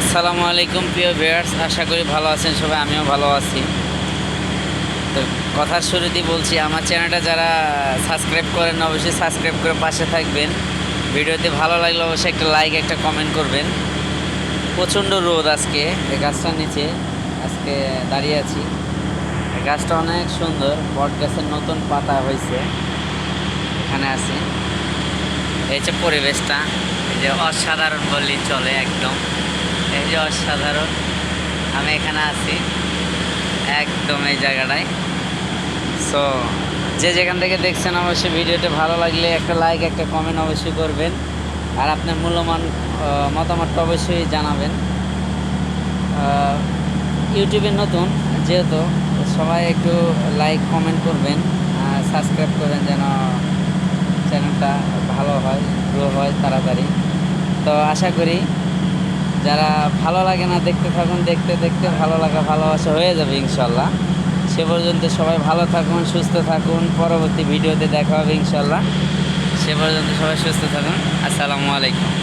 আসসালামু আলাইকুম প্রিয় ভিউয়ার্স, আশা করি ভালো আছেন সবাই, আমিও ভালো আছি। তো কথার শুরুতেই বলছি, আমার চ্যানেলটা যারা সাবস্ক্রাইব করেন অবশ্যই সাবস্ক্রাইব করে পাশে থাকবেন। ভিডিওতে ভালো লাগলে অবশ্যই একটা লাইক একটা কমেন্ট করবেন। প্রচণ্ড রোদ আজকে, এই গাছটার নিচে আজকে দাঁড়িয়ে আছি। এই গাছটা অনেক সুন্দর, বট গাছের নতুন পাতা হয়েছে, এখানে আছি। এই যে পরিবেশটা, এই যে অসাধারণ বললেই চলে একদম। এই যে অসাধারণ। আমি এখানে আছি। একদম এই জায়গাটায়। সো যে যেখান থেকে দেখছেন অবশ্যই ভিডিওটা ভালো লাগলে একটা লাইক একটা কমেন্ট অবশ্যই করবেন। আর আপনার মূল্যবান আহ, মতামতটা অবশ্যই জানাবেন। ইউটিউবে নতুন যেহেতু সবাই একটু লাইক কমেন্ট করবেন। সাবস্ক্রাইব করবেন যেন চ্যানেলটা ভালো হয় গ্রো হয় তাড়াতাড়ি। তো আশা করি যারা ভালো লাগে না, দেখতে থাকুন, দেখতে দেখতে ভালো লাগা, ভালোবাসা হয়ে যাবে ইনশাল্লাহ। সে পর্যন্ত সবাই ভালো থাকুন, সুস্থ থাকুন। পরবর্তী ভিডিওতে দেখা হবে ইনশাল্লাহ। সে পর্যন্ত সবাই সুস্থ থাকুন। আসসালামু আলাইকুম।